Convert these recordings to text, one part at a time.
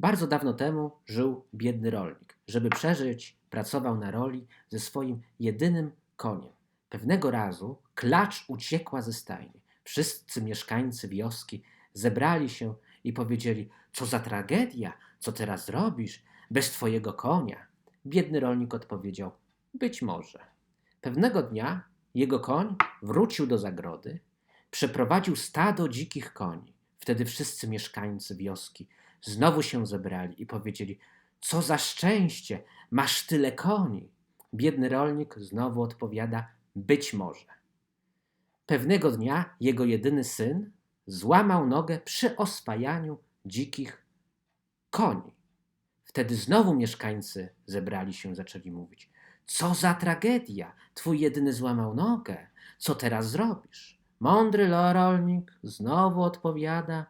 Bardzo dawno temu żył biedny rolnik. Żeby przeżyć, pracował na roli ze swoim jedynym koniem. Pewnego razu klacz uciekła ze stajni. Wszyscy mieszkańcy wioski zebrali się i powiedzieli: Co za tragedia, co teraz robisz bez twojego konia? Biedny rolnik odpowiedział: Być może. Pewnego dnia jego koń wrócił do zagrody, przeprowadził stado dzikich koni. Wtedy wszyscy mieszkańcy wioski znowu się zebrali i powiedzieli: Co za szczęście, masz tyle koni. Biedny rolnik znowu odpowiada: Być może. Pewnego dnia jego jedyny syn złamał nogę przy oswajaniu dzikich koni. Wtedy znowu mieszkańcy zebrali się, zaczęli mówić: Co za tragedia! Twój jedyny złamał nogę. Co teraz zrobisz? Mądry rolnik znowu odpowiada: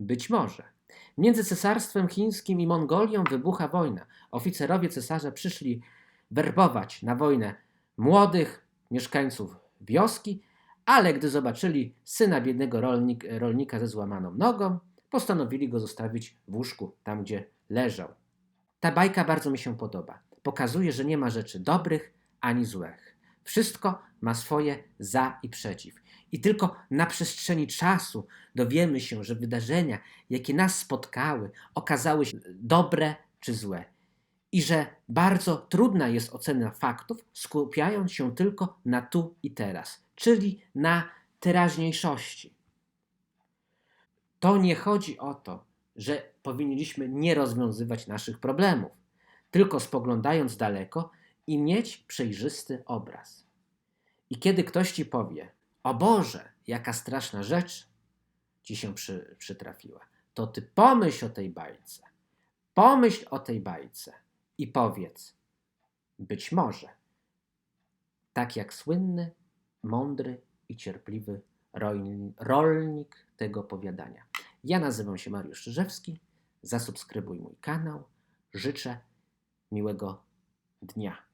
Być może. Między cesarstwem chińskim i Mongolią wybucha wojna. Oficerowie cesarza przyszli werbować na wojnę młodych mieszkańców wioski, ale gdy zobaczyli syna biednego rolnik, rolnika ze złamaną nogą, postanowili go zostawić w łóżku, tam gdzie leżał. Ta bajka bardzo mi się podoba. Pokazuje, że nie ma rzeczy dobrych ani złych. Wszystko ma swoje za i przeciw. I tylko na przestrzeni czasu dowiemy się, że wydarzenia, jakie nas spotkały, okazały się dobre czy złe. I że bardzo trudna jest ocena faktów, skupiając się tylko na tu i teraz, czyli na teraźniejszości. To nie chodzi o to, że powinniśmy nie rozwiązywać naszych problemów, tylko spoglądając daleko i mieć przejrzysty obraz. I kiedy ktoś ci powie, o Boże, jaka straszna rzecz ci się przy, przytrafiła, to ty pomyśl o tej bajce. Pomyśl o tej bajce i powiedz, być może, tak jak słynny, mądry i cierpliwy rolni- rolnik tego powiadania. Ja nazywam się Mariusz Czyżewski. Zasubskrybuj mój kanał. Życzę miłego dnia.